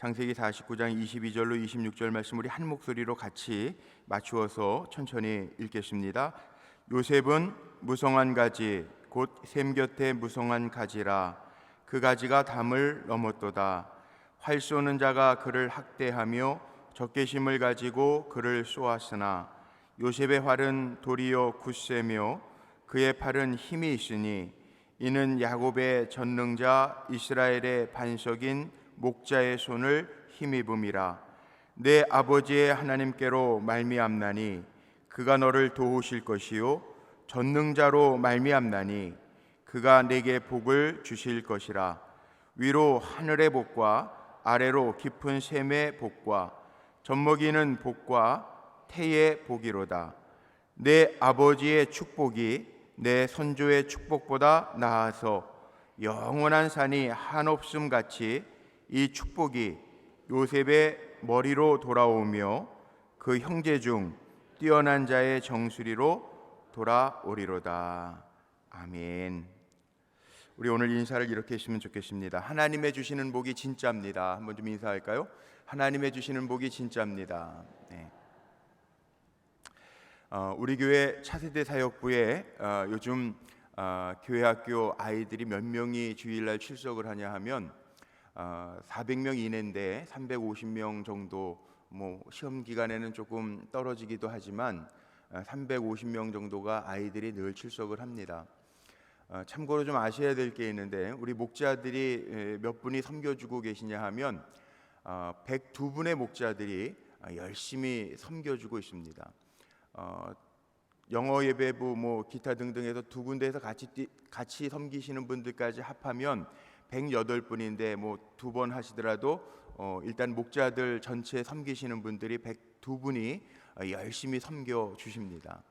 창세기 49장 22절로 26절 말씀 우리 한 목소리로 같이 맞추어서 천천히 읽겠습니다. 요셉은 무성한 가지 곧 샘 곁에 무성한 가지라 그 가지가 담을 넘었도다 활 쏘는 자가 그를 학대하며 적개심을 가지고 그를 쏘았으나 요셉의 활은 도리어 굳세며 그의 팔은 힘이 있으니 이는 야곱의 전능자 이스라엘의 반석인 목자의 손을 힘입음이라. 내 아버지의 하나님께로 말미암나니 그가 너를 도우실 것이요 전능자로 말미암나니 그가 내게 복을 주실 것이라. 위로 하늘의 복과 아래로 깊은 샘의 복과 젖먹이는 복과 태의 복이로다. 내 아버지의 축복이 내 선조의 축복보다 나아서 영원한 산이 한없음 같이 이 축복이 요셉의 머리로 돌아오며 그 형제 중 뛰어난 자의 정수리로 돌아오리로다. 아멘. 우리 오늘 인사를 이렇게 했으면 좋겠습니다. 하나님의 주시는 복이 진짜입니다. 한번 좀 인사할까요? 하나님의 주시는 복이 진짜입니다. 네. 어, 우리 교회 차세대 사역부에 어, 요즘 어, 교회 학교 아이들이 몇 명이 주일날 출석을 하냐 하면 어, 400명 이내인데 350명 정도 뭐 시험 기간에는 조금 떨어지기도 하지만 350명 정도가 아이들이 늘 출석을 합니다. 어, 참고로 좀 아셔야 될 게 있는데 우리 목자들이 몇 분이 섬겨주고 계시냐 하면 102분의 어, 목자들이 열심히 섬겨주고 있습니다. 어, 영어 예배부 뭐 기타 등등해서 두 군데에서 같이 같이 섬기시는 분들까지 합하면 108분인데 뭐 두 번 하시더라도 어, 일단 목자들 전체 섬기시는 분들이 102분이 열심히 섬겨 주십니다.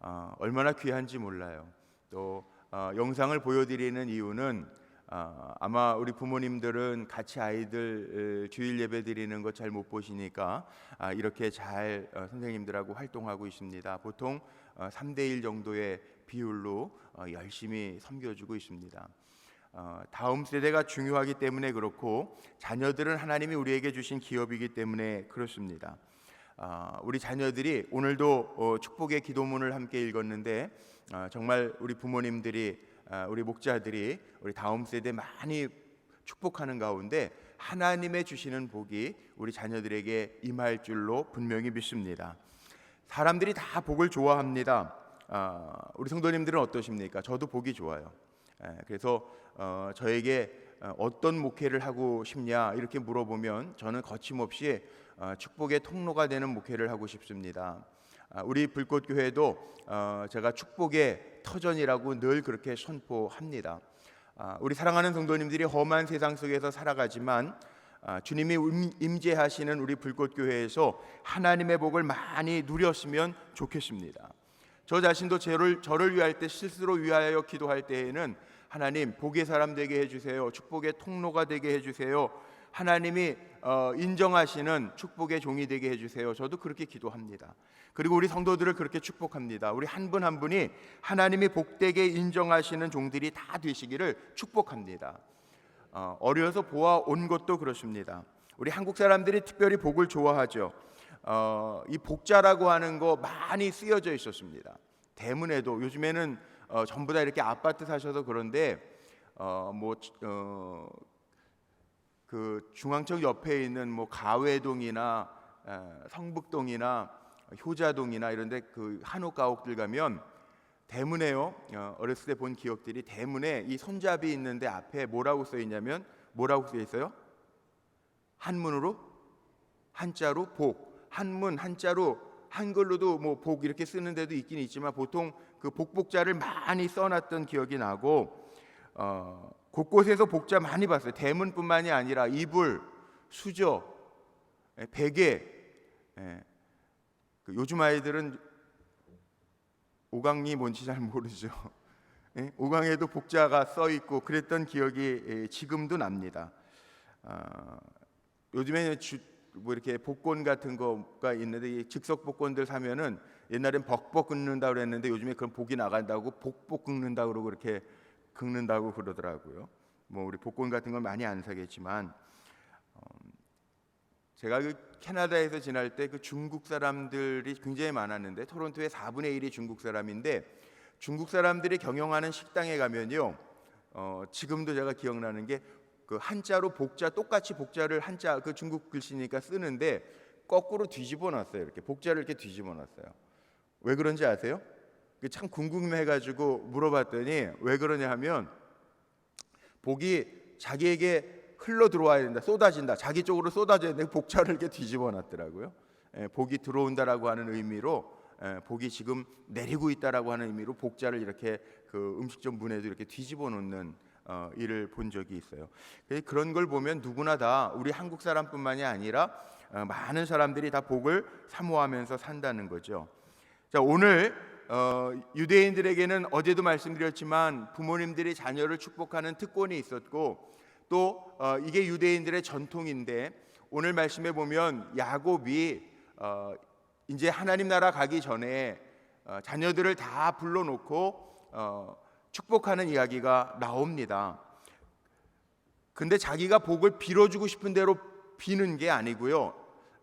어, 얼마나 귀한지 몰라요. 또 어, 영상을 보여드리는 이유는 어, 아마 우리 부모님들은 같이 아이들 주일 예배 드리는 거잘못 보시니까 아, 이렇게 잘 어, 선생님들하고 활동하고 있습니다. 보통 어, 3대 1 정도의 비율로 어, 열심히 섬겨주고 있습니다. 어, 다음 세대가 중요하기 때문에 그렇고 자녀들은 하나님이 우리에게 주신 기업이기 때문에 그렇습니다. 어, 우리 자녀들이 오늘도 어, 축복의 기도문을 함께 읽었는데 어, 정말 우리 부모님들이 어, 우리 목자들이 우리 다음 세대 많이 축복하는 가운데 하나님의 주시는 복이 우리 자녀들에게 임할 줄로 분명히 믿습니다. 사람들이 다 복을 좋아합니다. 어, 우리 성도님들은 어떠십니까? 저도 복이 좋아요. 예, 그래서 어, 저에게 어, 어떤 목회를 하고 싶냐 이렇게 물어보면 저는 거침없이 어, 축복의 통로가 되는 목회를 하고 싶습니다. 아, 우리 불꽃교회도 제가 축복의 터전이라고 늘 그렇게 선포합니다. 아, 우리 사랑하는 성도님들이 험한 세상 속에서 살아가지만 아, 주님이 임재하시는 우리 불꽃교회에서 하나님의 복을 많이 누렸으면 좋겠습니다. 저 자신도 저를, 저를 위할 때 실수로 위하여 기도할 때에는 하나님 복의 사람 되게 해주세요. 축복의 통로가 되게 해주세요. 하나님이 어, 인정하시는 축복의 종이 되게 해주세요. 저도 그렇게 기도합니다. 그리고 우리 성도들을 그렇게 축복합니다. 우리 한 분한 한 분이 하나님이 복되게 인정하시는 종들이 다 되시기를 축복합니다. 어, 어려서 보아 온 것도 그렇습니다. 우리 한국 사람들이 특별히 복을 좋아하죠. 어, 이 복자라고 하는 거 많이 쓰여져 있었습니다. 대문에도 요즘에는 어, 전부 다 이렇게 아파트 사셔서 그런데 어, 뭐 어, 그 중앙청 옆에 있는 뭐 가회동이나 에, 성북동이나 효자동이나 이런데 그 한옥 가옥들 가면 대문에요. 어, 어렸을 때 본 기억들이 대문에 이 손잡이 있는데 앞에 뭐라고 써 있냐면 뭐라고 써 있어요? 한문으로 한자로 복. 한문 한자로 한글로도 뭐 복 이렇게 쓰는 데도 있긴 있지만 보통 그 복복자를 많이 써놨던 기억이 나고 어, 곳곳에서 복자 많이 봤어요. 대문뿐만이 아니라 이불, 수저, 예, 베개. 예. 그 요즘 아이들은 오강이 뭔지 잘 모르죠. 예? 오강에도 복자가 써 있고 그랬던 기억이 예, 지금도 납니다. 어, 요즘에 주, 뭐 이렇게 복권 같은 거가 있는데 즉석 복권들 사면은 옛날엔 벅벅 긁는다 그랬는데 요즘에 그런 복이 나간다고 복복 긁는다 그러고 그렇게 긁는다고 그러더라고요. 뭐 우리 복권 같은 건 많이 안 사겠지만 어, 제가 그 캐나다에서 지날 때 그 중국 사람들이 굉장히 많았는데 토론토의 4분의 1이 중국 사람인데 중국 사람들이 경영하는 식당에 가면요. 어, 지금도 제가 기억나는 게 그 한자로 복자 똑같이 복자를 한자 그 중국 글씨니까 쓰는데 거꾸로 뒤집어 놨어요. 이렇게 복자를 이렇게 뒤집어 놨어요. 왜 그런지 아세요? 그게 참 궁금해 가지고 물어봤더니 왜 그러냐 하면 복이 자기에게 흘러 들어와야 된다, 쏟아진다, 자기 쪽으로 쏟아져야 되는 복자를 이렇게 뒤집어 놨더라고요. 예, 복이 들어온다라고 하는 의미로 예, 복이 지금 내리고 있다라고 하는 의미로 복자를 이렇게 그 음식점 문에도 이렇게 뒤집어 놓는 어, 일을 본 적이 있어요. 그런 걸 보면 누구나 다 우리 한국 사람뿐만이 아니라 어, 많은 사람들이 다 복을 사모하면서 산다는 거죠. 자 오늘 어, 유대인들에게는 어제도 말씀드렸지만 부모님들이 자녀를 축복하는 특권이 있었고 또 어, 이게 유대인들의 전통인데 오늘 말씀에 보면 야곱이 어, 이제 하나님 나라 가기 전에 어, 자녀들을 다 불러놓고 어, 축복하는 이야기가 나옵니다. 근데 자기가 복을 빌어주고 싶은 대로 비는 게 아니고요.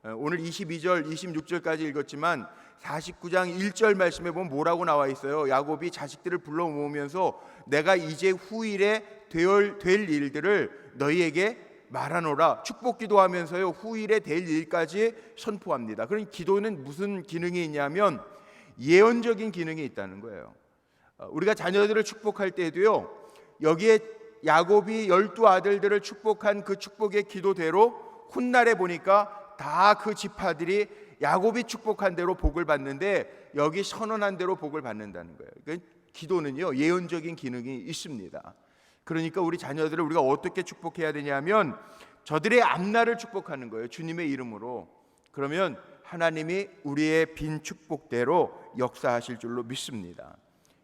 어, 오늘 22절, 26절까지 읽었지만 49장 1절 말씀에 보면 뭐라고 나와 있어요. 야곱이 자식들을 불러 모으면서 내가 이제 후일에 될, 될 일들을 너희에게 말하노라 축복 기도하면서요 후일에 될 일까지 선포합니다. 그런 기도는 무슨 기능이 있냐면 예언적인 기능이 있다는 거예요. 어, 우리가 자녀들을 축복할 때도요 여기에 야곱이 열두 아들들을 축복한 그 축복의 기도대로 훗날에 보니까 다 그 지파들이 야곱이 축복한 대로 복을 받는데 여기 선언한 대로 복을 받는다는 거예요. 그러니까 기도는요 예언적인 기능이 있습니다. 그러니까 우리 자녀들을 우리가 어떻게 축복해야 되냐면 저들의 앞날을 축복하는 거예요. 주님의 이름으로. 그러면 하나님이 우리의 빈 축복대로 역사하실 줄로 믿습니다.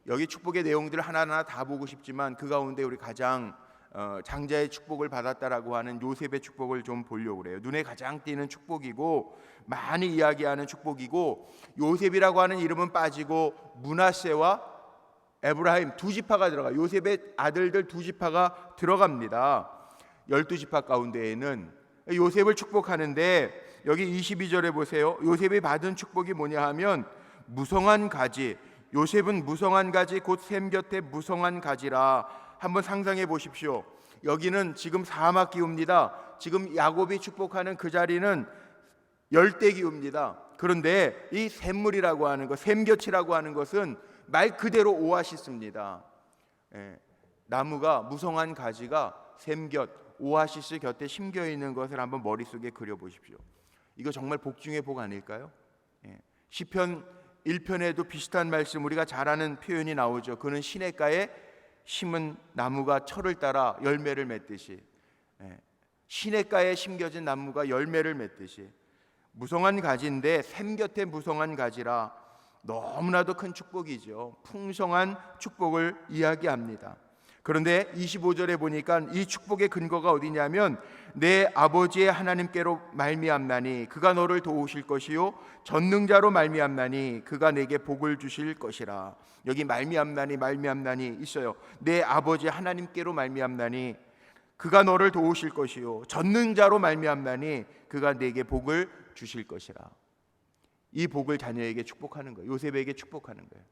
여기 축복의 내용들을 하나하나 다 보고 싶지만 그 가운데 우리 가장 어, 장자의 축복을 받았다라고 하는 요셉의 축복을 좀 보려고 그래요. 눈에 가장 띄는 축복이고 많이 이야기하는 축복이고 요셉이라고 하는 이름은 빠지고 문하세와 에브라임 두 지파가 들어가. 요셉의 아들들 두 지파가 들어갑니다. 열두 지파 가운데에는 요셉을 축복하는데 여기 22절에 보세요. 요셉이 받은 축복이 뭐냐 하면 무성한 가지. 요셉은 무성한 가지 곧 샘 곁에 무성한 가지라 한번 상상해 보십시오. 여기는 지금 사막 기후입니다. 지금 야곱이 축복하는 그 자리는 열대 기후입니다. 그런데 이 샘물이라고 하는 것, 샘곁이라고 하는 것은 말 그대로 오아시스입니다. 예, 나무가 무성한 가지가 샘곁, 오아시스 곁에 심겨 있는 것을 한번 머릿속에 그려 보십시오. 이거 정말 복 중의 복 아닐까요? 예, 시편 1편에도 비슷한 말씀 우리가 잘 아는 표현이 나오죠. 그는 시냇가에 심은 나무가 철을 따라 열매를 맺듯이 예, 시냇가에 심겨진 나무가 열매를 맺듯이 무성한 가지인데 샘 곁에 무성한 가지라 너무나도 큰 축복이죠. 풍성한 축복을 이야기합니다. 그런데 25절에 보니까 이 축복의 근거가 어디냐면 내 아버지의 하나님께로 말미암나니 그가 너를 도우실 것이요 전능자로 말미암나니 그가 내게 복을 주실 것이라. 여기 말미암나니 말미암나니 있어요. 내 아버지 하나님께로 말미암나니 그가 너를 도우실 것이요 전능자로 말미암나니 그가 내게 복을 주실 것이라. 이 복을 자녀에게 축복하는 거예요. 요셉에게 축복하는 거예요.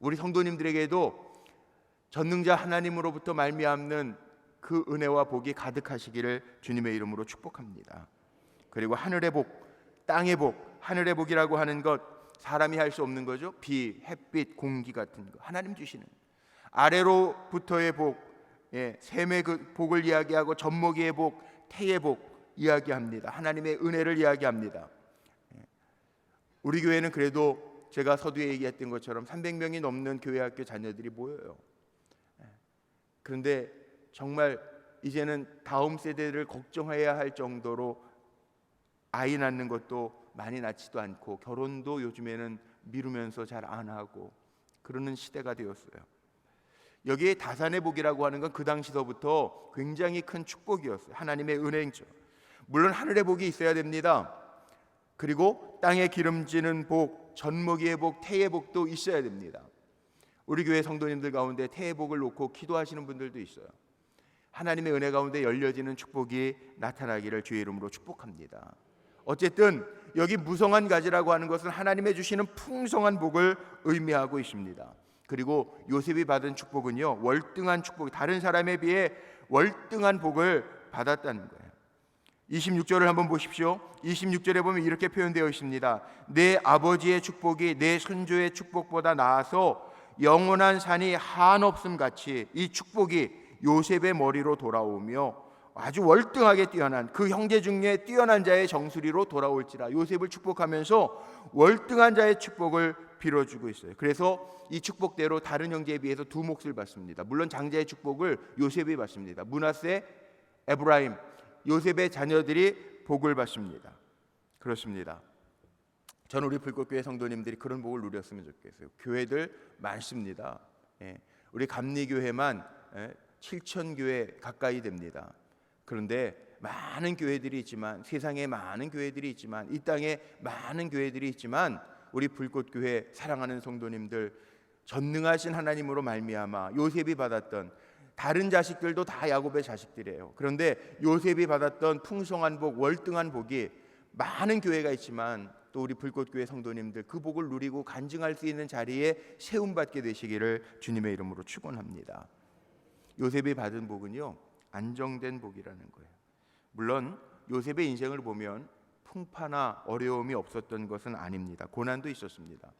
우리 성도님들에게도 전능자 하나님으로부터 말미암는 그 은혜와 복이 가득하시기를 주님의 이름으로 축복합니다. 그리고 하늘의 복, 땅의 복, 하늘의 복이라고 하는 것 사람이 할 수 없는 거죠. 비, 햇빛, 공기 같은 거 하나님 주시는 아래로부터의 복, 예, 샘의 그 복을 이야기하고 젖먹이의 복, 태의 복 이야기합니다. 하나님의 은혜를 이야기합니다. 우리 교회는 그래도 제가 서두에 얘기했던 것처럼 300명이 넘는 교회 학교 자녀들이 모여요. 그런데 정말 이제는 다음 세대를 걱정해야 할 정도로 아이 낳는 것도 많이 낳지도 않고 결혼도 요즘에는 미루면서 잘 안 하고 그러는 시대가 되었어요. 여기에 다산의 복이라고 하는 건 그 당시서부터 굉장히 큰 축복이었어요. 하나님의 은행죠. 물론 하늘의 복이 있어야 됩니다. 그리고 땅에 기름지는 복, 젖먹이의 복, 태의 복도 있어야 됩니다. 우리 교회 성도님들 가운데 태의 복을 놓고 기도하시는 분들도 있어요. 하나님의 은혜 가운데 열려지는 축복이 나타나기를 주의 이름으로 축복합니다. 어쨌든 여기 무성한 가지라고 하는 것은 하나님의 주시는 풍성한 복을 의미하고 있습니다. 그리고 요셉이 받은 축복은요 월등한 축복, 다른 사람에 비해 월등한 복을 받았다는 거예요. 26절을 한번 보십시오. 26절에 보면 이렇게 표현되어 있습니다. 내 아버지의 축복이 내 선조의 축복보다 나아서 영원한 산이 한없음 같이 이 축복이 요셉의 머리로 돌아오며 아주 월등하게 뛰어난 그 형제 중에 뛰어난 자의 정수리로 돌아올지라 요셉을 축복하면서 월등한 자의 축복을 빌어주고 있어요. 그래서 이 축복대로 다른 형제에 비해서 두 몫을 받습니다. 물론 장자의 축복을 요셉이 받습니다. 문하세, 에브라임, 요셉의 자녀들이 복을 받습니다. 그렇습니다. 저는 우리 불꽃교회 성도님들이 그런 복을 누렸으면 좋겠어요. 교회들 많습니다. 예. 우리 감리교회만 예, 7천 교회 가까이 됩니다. 그런데 많은 교회들이 있지만 세상에 많은 교회들이 있지만 이 땅에 많은 교회들이 있지만 우리 불꽃교회 사랑하는 성도님들 전능하신 하나님으로 말미암아 요셉이 받았던 다른 자식들도 다 야곱의 자식들이에요. 그런데 요셉이 받았던 풍성한 복, 월등한 복이 많은 교회가 있지만 또 우리 불꽃교회 성도님들 그 복을 누리고 간증할 수 있는 자리에 세움 받게 되시기를 주님의 이름으로 축원합니다. 요셉이 받은 복은요 안정된 복이라는 거예요. 물론 요셉의 인생을 보면 풍파나 어려움이 없었던 것은 아닙니다. 고난도 있었습니다.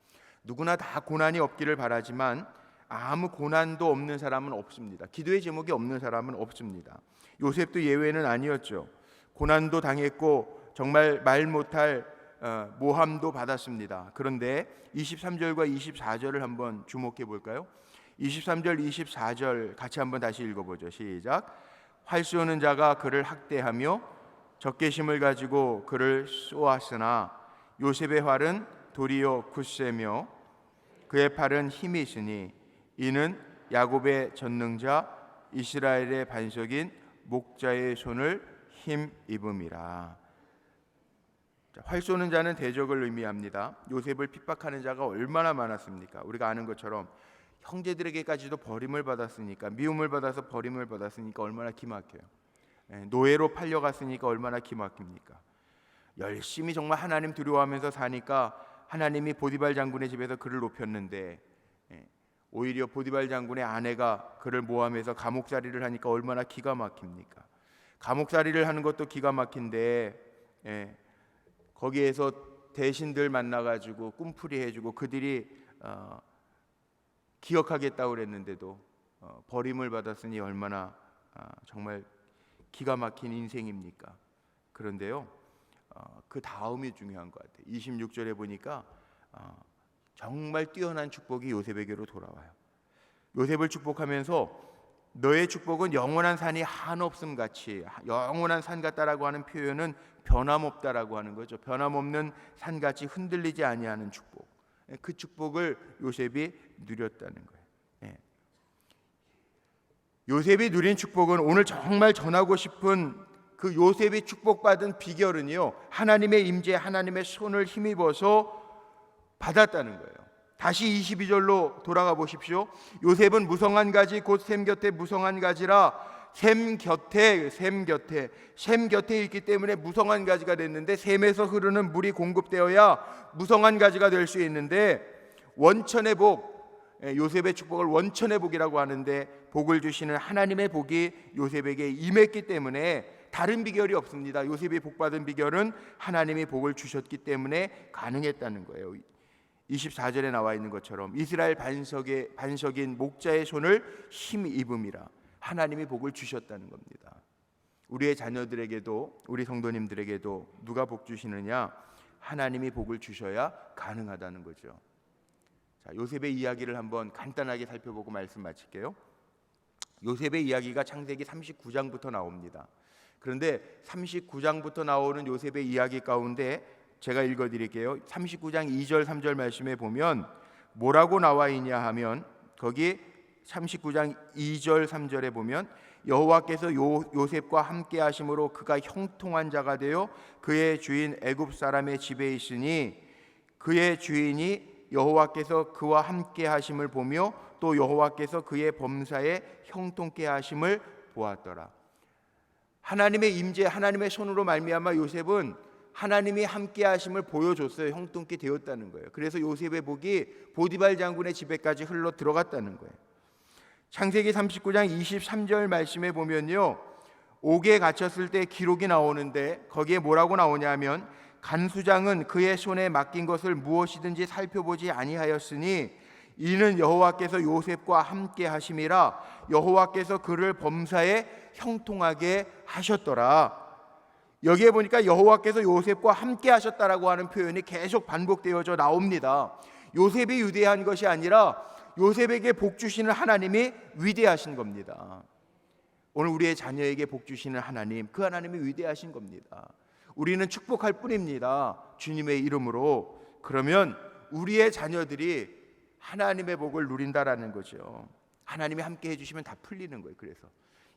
누구나 다 고난이 없기를 바라지만 아무 고난도 없는 사람은 없습니다. 기도의 제목이 없는 사람은 없습니다. 요셉도 예외는 아니었죠. 고난도 당했고 정말 말 못할 어, 모함도 받았습니다. 그런데 23절과 24절을 한번 주목해 볼까요? 23절, 24절 같이 한번 다시 읽어보죠. 시작. 활 쏘는 자가 그를 학대하며 적개심을 가지고 그를 쏘았으나 요셉의 활은 도리어 굳세며 그의 팔은 힘이 있으니 이는 야곱의 전능자 이스라엘의 반석인 목자의 손을 힘 입음이라. 활 쏘는 자는 대적을 의미합니다. 요셉을 핍박하는 자가 얼마나 많았습니까? 우리가 아는 것처럼 형제들에게까지도 버림을 받았으니까 미움을 받아서 버림을 받았으니까 얼마나 기막혀요. 예, 노예로 팔려갔으니까 얼마나 기막힙니까? 열심히 정말 하나님 두려워하면서 사니까 하나님이 보디발 장군의 집에서 그를 높였는데 예, 오히려 보디발 장군의 아내가 그를 모함해서 감옥살이를 하니까 얼마나 기가 막힙니까? 감옥살이를 하는 것도 기가 막힌데 예, 거기에서 대신들 만나가지고 꿈풀이 해주고 그들이 어, 기억하겠다고 그랬는데도 어, 버림을 받았으니 얼마나 아, 정말 기가 막힌 인생입니까? 그런데요, 어, 그 다음이 중요한 것 같아요. 26절에 보니까 어, 정말 뛰어난 축복이 요셉에게로 돌아와요. 요셉을 축복하면서 너의 축복은 영원한 산이 한없음 같이 영원한 산 같다라고 하는 표현은 변함없다라고 하는 거죠. 변함없는 산 같이 흔들리지 아니하는 축복. 그 축복을 요셉이 누렸다는 거예요. 예. 요셉이 누린 축복은 오늘 정말 전하고 싶은 그 요셉이 축복받은 비결은요. 하나님의 임재, 하나님의 손을 힘입어서 받았다는 거예요. 다시 22절로 돌아가 보십시오. 요셉은 무성한 가지 곧 샘 곁에 무성한 가지라 샘 곁에 샘 곁에 샘 곁에 있기 때문에 무성한 가지가 됐는데 샘에서 흐르는 물이 공급되어야 무성한 가지가 될 수 있는데 원천의 복 예, 요셉의 축복을 원천의 복이라고 하는데 복을 주시는 하나님의 복이 요셉에게 임했기 때문에 다른 비결이 없습니다. 요셉이 복 받은 비결은 하나님이 복을 주셨기 때문에 가능했다는 거예요. 24절에 나와 있는 것처럼 이스라엘 반석의 반석인 목자의 손을 힘 입음이라 하나님이 복을 주셨다는 겁니다. 우리의 자녀들에게도 우리 성도님들에게도 누가 복 주시느냐? 하나님이 복을 주셔야 가능하다는 거죠. 자, 요셉의 이야기를 한번 간단하게 살펴보고 말씀 마칠게요. 요셉의 이야기가 창세기 39장부터 나옵니다. 그런데 39장부터 나오는 요셉의 이야기 가운데 제가 읽어 드릴게요. 39장 2절 3절 말씀에 보면 뭐라고 나와 있냐 하면 거기 39장 2절 3절에 보면 여호와께서 요, 요셉과 함께 하심으로 그가 형통한 자가 되어 그의 주인 애굽 사람의 집에 있으니 그의 주인이 여호와께서 그와 함께 하심을 보며 또 여호와께서 그의 범사에 형통케 하심을 보았더라. 하나님의 임재 하나님의 손으로 말미암아 요셉은 하나님이 함께 하심을 보여줬어요. 형통케 되었다는 거예요. 그래서 요셉의 복이 보디발 장군의 집에까지 흘러 들어갔다는 거예요. 창세기 39장 23절 말씀에 보면요. 옥에 갇혔을 때 기록이 나오는데 거기에 뭐라고 나오냐면 간수장은 그의 손에 맡긴 것을 무엇이든지 살펴보지 아니하였으니 이는 여호와께서 요셉과 함께 하심이라 여호와께서 그를 범사에 형통하게 하셨더라. 여기에 보니까 여호와께서 요셉과 함께 하셨다라고 하는 표현이 계속 반복되어져 나옵니다. 요셉이 위대한 것이 아니라 요셉에게 복 주시는 하나님이 위대하신 겁니다. 오늘 우리의 자녀에게 복 주시는 하나님, 그 하나님이 위대하신 겁니다. 우리는 축복할 뿐입니다. 주님의 이름으로. 그러면 우리의 자녀들이 하나님의 복을 누린다라는 거죠. 하나님이 함께 해주시면 다 풀리는 거예요. 그래서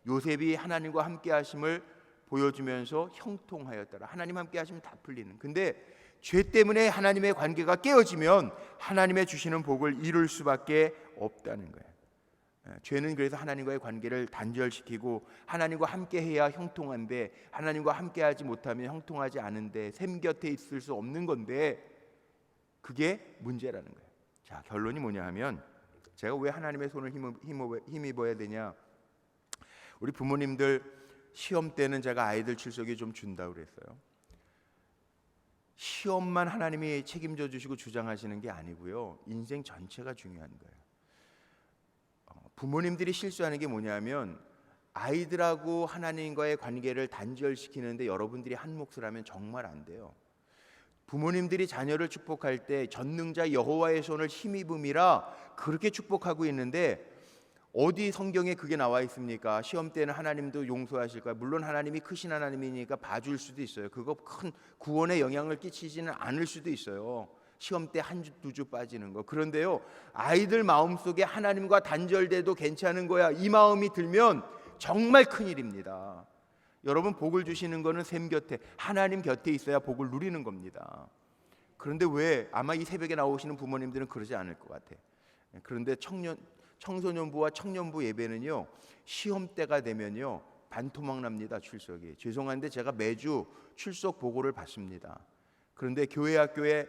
요셉이 하나님과 함께 하심을 보여주면서 형통하였더라. 하나님 함께 하시면 다 풀리는. 근데 죄 때문에 하나님의 관계가 깨어지면 하나님의 주시는 복을 이룰 수밖에 없다는 거예요. 예, 죄는 그래서 하나님과의 관계를 단절시키고 하나님과 함께 해야 형통한데 하나님과 함께 하지 못하면 형통하지 않은데 샘 곁에 있을 수 없는 건데 그게 문제라는 거예요. 자, 결론이 뭐냐 하면 제가 왜 하나님의 손을 힘입어, 힘입어야 되냐? 우리 부모님들 시험 때는 제가 아이들 출석이 좀 준다 그랬어요. 시험만 하나님이 책임져 주시고 주장하시는 게 아니고요. 인생 전체가 중요한 거예요. 어, 부모님들이 실수하는 게 뭐냐면 아이들하고 하나님과의 관계를 단절시키는데 여러분들이 한 몫을 하면 정말 안 돼요. 부모님들이 자녀를 축복할 때 전능자 여호와의 손을 힘입음이라 그렇게 축복하고 있는데 어디 성경에 그게 나와 있습니까? 시험 때는 하나님도 용서하실 거야. 물론 하나님이 크신 하나님이니까 봐줄 수도 있어요. 그거 큰 구원에 영향을 끼치지는 않을 수도 있어요. 시험 때 한 주 두 주 빠지는 거. 그런데요, 아이들 마음 속에 하나님과 단절돼도 괜찮은 거야. 이 마음이 들면 정말 큰 일입니다. 여러분 복을 주시는 거는 샘 곁에 하나님 곁에 있어야 복을 누리는 겁니다. 그런데 왜 아마 이 새벽에 나오시는 부모님들은 그러지 않을 것 같아. 그런데 청년 청소년부와 청년부 예배는요 시험 때가 되면요 반토막 납니다 출석이 죄송한데 제가 매주 출석 보고를 받습니다. 그런데 교회 학교에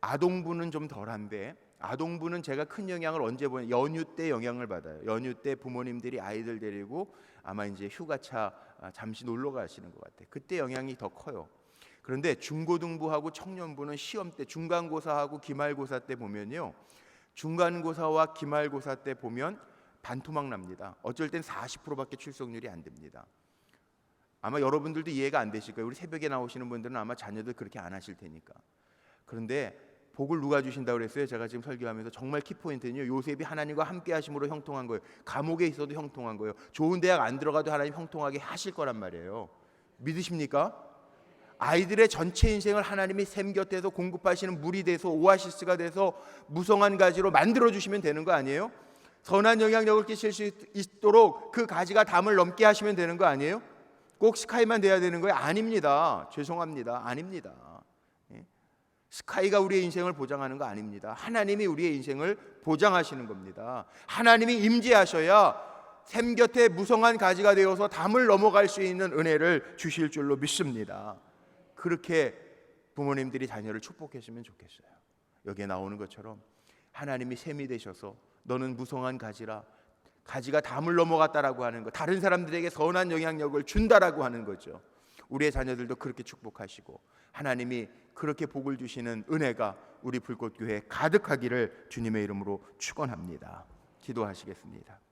아동부는 좀 덜한데 아동부는 제가 큰 영향을 언제 보냐 연휴 때 영향을 받아요. 연휴 때 부모님들이 아이들 데리고 아마 이제 휴가차 아, 잠시 놀러 가시는 것 같아요. 그때 영향이 더 커요. 그런데 중고등부하고 청년부는 시험 때 중간고사하고 기말고사 때 보면요. 중간고사와 기말고사 때 보면 반토막 납니다. 어쩔 땐 40%밖에 출석률이 안 됩니다. 아마 여러분들도 이해가 안 되실 거예요. 우리 새벽에 나오시는 분들은 아마 자녀들 그렇게 안 하실 테니까. 그런데 복을 누가 주신다 그랬어요? 제가 지금 설교하면서 정말 키포인트는요. 요셉이 하나님과 함께 하심으로 형통한 거예요. 감옥에 있어도 형통한 거예요. 좋은 대학 안 들어가도 하나님 형통하게 하실 거란 말이에요. 믿으십니까? 아이들의 전체 인생을 하나님이 샘 곁에서 공급하시는 물이 돼서 오아시스가 돼서 무성한 가지로 만들어 주시면 되는 거 아니에요? 선한 영향력을 끼칠 수 있도록 그 가지가 담을 넘게 하시면 되는 거 아니에요? 꼭 스카이만 돼야 되는 거예요? 아닙니다. 죄송합니다. 아닙니다. 예? 스카이가 우리의 인생을 보장하는 거 아닙니다. 하나님이 우리의 인생을 보장하시는 겁니다. 하나님이 임재하셔야 샘 곁에 무성한 가지가 되어서 담을 넘어갈 수 있는 은혜를 주실 줄로 믿습니다. 그렇게 부모님들이 자녀를 축복했으면 좋겠어요. 여기에 나오는 것처럼 하나님이 샘이 되셔서 너는 무성한 가지라 가지가 담을 넘어갔다라고 하는 것, 다른 사람들에게 선한 영향력을 준다라고 하는 거죠. 우리의 자녀들도 그렇게 축복하시고 하나님이 그렇게 복을 주시는 은혜가 우리 불꽃교회 가득하기를 주님의 이름으로 축원합니다. 기도하시겠습니다.